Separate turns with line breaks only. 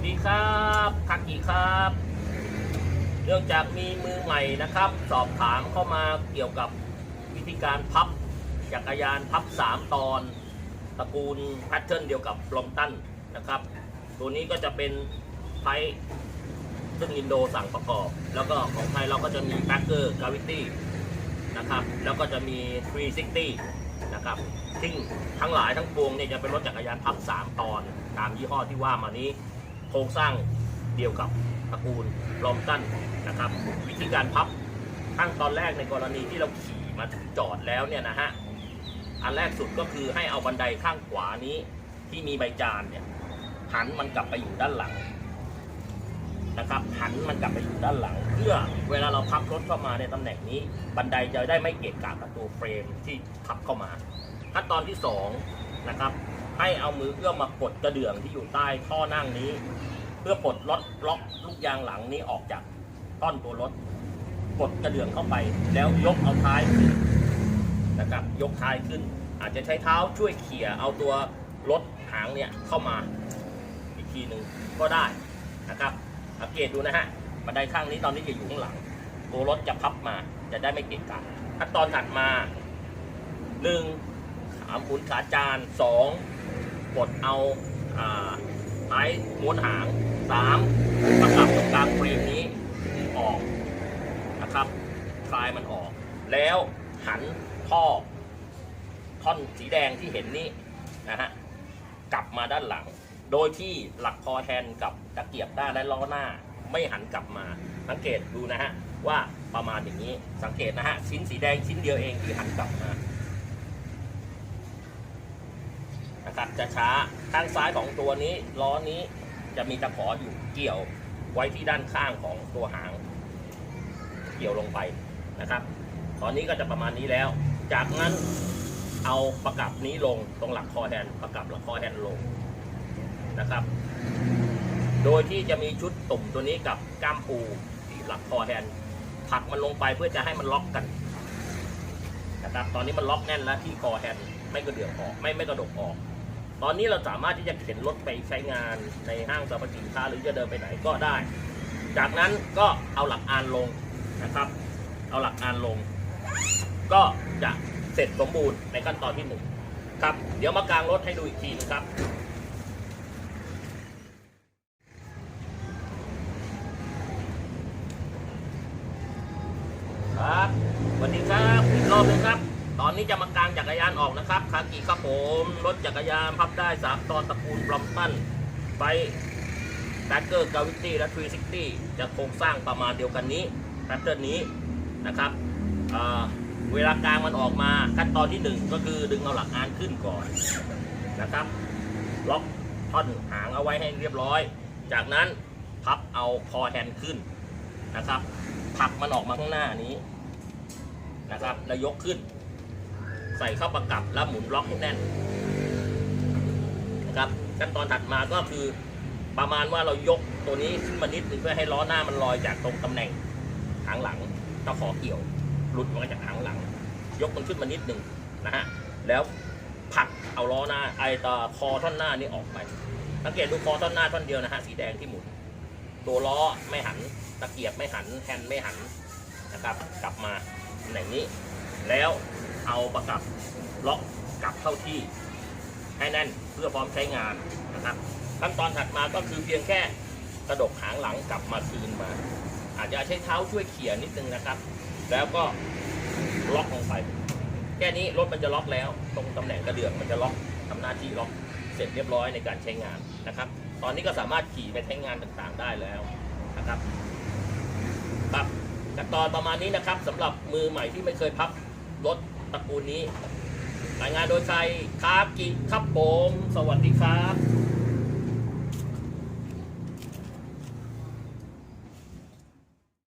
วัสดีครับคักกี้ครับเนื่องจากมีมือใหม่นะครับ สอบถามเข้ามาเกี่ยวกับวิธีการพับจักรยานพับ 3 ตอนตระกูลแพทเทิร์นเดียวกับลอมตันนะครับ ตัวนี้ก็จะเป็นไพซึ่งอินโดสั่งประกอบ แล้วก็ของไทยเราก็จะมีแบ็กเกอร์กาวิตี้นะครับ แล้วก็จะมี 360 นะครับซึ่งทั้งหลายทั้งปวงเนี่ยจะเป็นรถจักรยานพับ 3 ตอน ตามยี่ห้อที่ว่ามานี้ โครงสร้างเดียวกับตระกูลลอมตันนะครับ วิธีการพับขั้นตอนแรกในกรณีที่เราขี่มาถึงจอดแล้วเนี่ยนะฮะอันแรกสุดก็คือให้เอาบันไดข้างขวานี้ที่มีใบจานเนี่ยหันมันกลับไปอยู่ด้านหลังนะครับหันมันกลับไปอยู่ด้านหลัง เพื่อเวลาเราพับรถเข้ามาในตำแหน่งนี้ บันไดจะได้ไม่เกะกะกับตัวเฟรมที่พับเข้ามา ขั้นตอนที่สองนะครับ ให้เอามือเอื้อมมากดกระเดื่องที่อยู่ใต้ท่อนั่งนี้ เพื่อปลดล็อตล็อกลูกยางหลังนี้ออกจากต้นตัวรถ กดกระเดื่องเข้าไป แล้วยกเอาท้ายขึ้นนะครับยกท้ายขึ้น อาจจะใช้เท้าช่วยเขี่ยเอาตัวรถหางเนี่ยเข้ามาอีกทีหนึ่งก็ได้นะครับสังเกตดูนะฮะบันไดข้างนี้ตอนนี้จะอยู่ข้างหลัง ตัวรถจะพับมาจะได้ไม่เกะกะขั้นตอนถัดมาหนึ่งขาหมุนขาจานสอง กดเอาอ่าท้ายม้วนหางสามประกับตรงกลางเฟรมนี้ออกนะครับคลายมันออก แล้วหันท่อท่อนสีแดงที่เห็นนี้นะฮะกลับมาด้านหลัง โดยที่หลักคอแทนกับตะเกียบด้านและล้อหน้า ไม่หันกลับมา สังเกตดูนะฮะว่าประมาณอย่างนี้สังเกตนะฮะชิ้นสีแดงชิ้นเดียวเองที่หันกลับมา นะครับจะช้าข้างซ้ายของตัวนี้ล้อนี้จะมีตะขออยู่เกี่ยวไว้ที่ด้านข้างของตัวหาง เกี่ยวลงไปนะครับ ตอนนี้ก็จะประมาณนี้แล้ว จากนั้นเอาประกับนี้ลงตรงหลักคอแฮนประกับหลักคอแฮนลงนะครับ โดยที่จะมีชุดตุ่มตัวนี้กับก้ามปูที่หลักคอแฮนผลักมันลงไปเพื่อจะให้มันล็อกกันนะครับ ตอนนี้มันล็อกแน่นแล้วที่คอแฮนไม่กระเดื่องออกไม่ไม่กระดกออก ตอนนี้เราสามารถที่จะเข็นรถไปใช้งานในห้างสรรพสินค้าหรือจะเดินไปไหนก็ได้ จากนั้นก็เอาหลักอานลงนะครับ เอาหลักอานลง ก็จะเสร็จสมบูรณ์ในขั้นตอนที่หนึ่งครับ เดี๋ยวมากางรถให้ดูอีกทีนะครับครับสวัสดีครับอีกรอบหนึงครับ นี้จะมากางจักรยานออกนะครับคากิครับผมรถจักรยานพับได้สามตอนตระกูลบลอมตันไปแบ็กเกอร์กาวิตี้และ360จะโครงสร้างประมาณเดียวกันนี้แพทเทิร์นนี้นะครับเเวลากางมันออกมาขั้นตอนที่หนึ่งก็คือดึงเอาหลักอานขึ้นก่อนนะครับ ล็อกท่อนหางเอาไว้ให้เรียบร้อย จากนั้นพับเอาคอแฮนด์ขึ้นนะครับผลักมันออกมาข้างหน้านี้นะครับแล้วยกขึ้น ใส่เข้าประกับแล้วหมุนล็อกให้แน่นนะครับขั้นตอนถัดมาก็คือประมาณว่าเรายกตัวนี้ขึ้นมานิดนึงเพื่อให้ล้อหน้ามันลอยจากตรงตำแหน่งหางหลังตะขอเกี่ยวหลุดมาจากหางหลัง ยกมันขึ้นมานิดนึงนะฮะแล้วผลักเอาล้อหน้าไอตาคอท่อนหน้านี้ออกไปสังเกตดูคอท่อนหน้าท่อนเดียวนะฮะสีแดงที่หมุน ตัวล้อไม่หันตะเกียบไม่หันแฮนด์ไม่หันนะครับ กลับมาตำแหน่งนี้ แล้ว เอาประกับล็อกกลับเข้าที่ให้แน่นเพื่อพร้อมใช้งานนะครับ ขั้นตอนถัดมาก็คือเพียงแค่กระดกหางหลังกลับมาคืนมา อาจจะใช้เท้าช่วยเขี่ยนิดนึงนะครับ แล้วก็ล็อกลงไป แค่นี้รถมันจะล็อกแล้ว ตรงตำแหน่งกระเดื่องมันจะล็อกทำหน้าที่ล็อกเสร็จเรียบร้อยในการใช้งานนะครับ ตอนนี้ก็สามารถขี่ไปใช้งานต่างๆได้แล้วนะครับครับขั้นตอนประมาณนี้นะครับสำหรับมือใหม่ที่ไม่เคยพับรถ ตระกูลนี้รายงานโดยใครคากิครับผม สวัสดีครับ